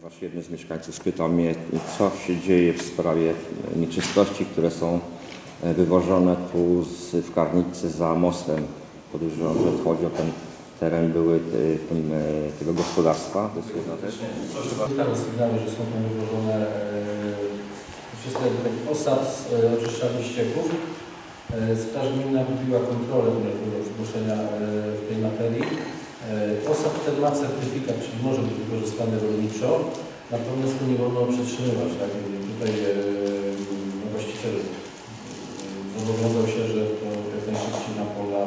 ponieważ jeden z mieszkańców spytał mnie, co się dzieje w sprawie nieczystości, które są e, wywożone tu z, w Karnicy za mostem. Podejrzewam, że chodzi o ten teren były e, tym, e, tego gospodarstwa. To jest jedna rzecz. Zostały sygnały, że są tam wywożone e, taki osad z oczyszczalni ścieków. Straż Gminna robiła kontrolę tego zgłoszenia w tej materii. E, Osad ten ma certyfikat, czyli może być wykorzystany rolniczo, natomiast nie wolno przetrzymywać. Tak? Tutaj e, no, właściciel e, zobowiązał się, że to jak najszybciej na pola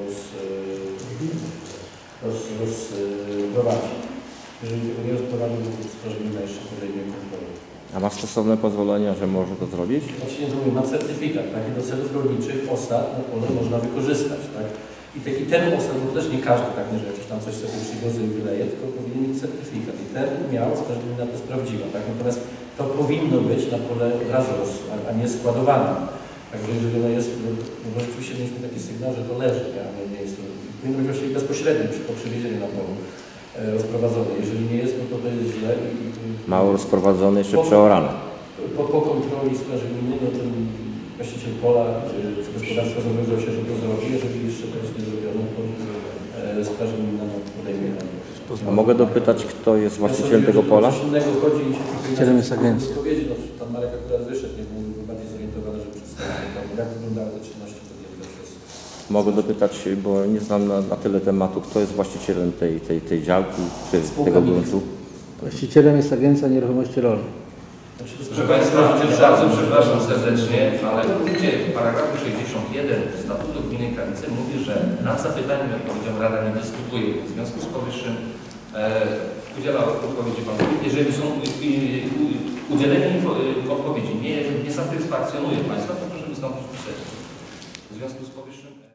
roz, roz, rozprowadzi. Jeżeli tego nie rozprowadził, to Straż Gminna jeszcze podejmie kontrolę. A ma stosowne pozwolenia, że może to zrobić? Właśnie nie mówię, ma certyfikat, tak? I do celów rolniczych osad na pole można wykorzystać, tak? I, te, I ten osad, bo też nie każdy tak, nie, że jakiś tam coś sobie przywiozę i wyleje, tylko powinien mieć certyfikat. I ten miał, Gminna to sprawdziła, tak? Natomiast to powinno być na pole od razu, roz- a, nie składowane. Także jeżeli ono jest, no bo rzeczywiście mieliśmy taki sygnał, że to leży, a nie, nie jest to, powinno być właściwie bezpośrednio przy, po przywiezieniu na polu e, rozprowadzone. Jeżeli nie jest, no to to jest źle i, Mało rozprowadzone, jeszcze przeorane. po, po kontroli Straży Gminy, no ten właściciel pola czy, czy gospodarstwa zobowiązał się, że to zrobi. Jeżeli jeszcze to jest podejmie. A mogę dopytać, kto jest właścicielem tego pola? Właścicielem jest agencja. No, tam Marek akurat wyszedł, nie był bardziej zorientowany, żeby przedstawić tam, jak wyglądały te czynności podjęte przez Mogę dopytać, bo nie znam na, na tyle tematu, kto jest właścicielem tej, tej, tej działki, czy tego gruntu. Właścicielem jest Agencja Nieruchomości Rolnych. Proszę Państwa, bardzo przepraszam serdecznie, ale w punkcie paragrafu 61 Statutu Gminy Kalice mówi, że nad zapytaniem, jak powiedziałem, Rada nie dyskutuje. W związku z powyższym e, udziela odpowiedzi Pan. Jeżeli są e, e, udzielenie e, odpowiedzi nie, nie satysfakcjonuje Państwa, to proszę wystąpić pisemnie. W związku z powyższym...